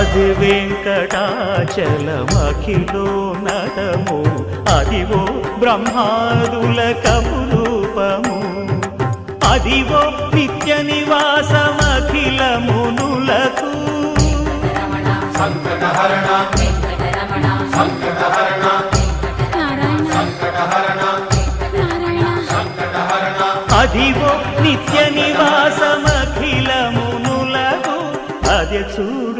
అది వెంకటాచలమఖిలో నటము. అదివో బ్రహ్మాదుల కమురూపము అదివో నిత్య నివాసమఖిల మునులకు. సంకటహరణ సంకటహరణ అదివో నిత్య నివాసమఖిల మునులకు. అదే చూడు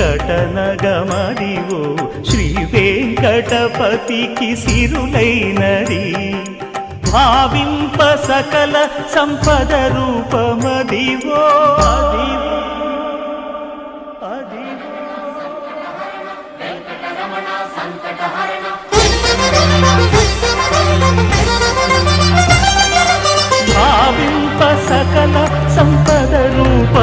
వెంకటనగమదివో శ్రీ వెంకటపతికి సిరులైనది. భావింప సకల సంపద రూపమదివో. అదివో. భావింప సకల సంపద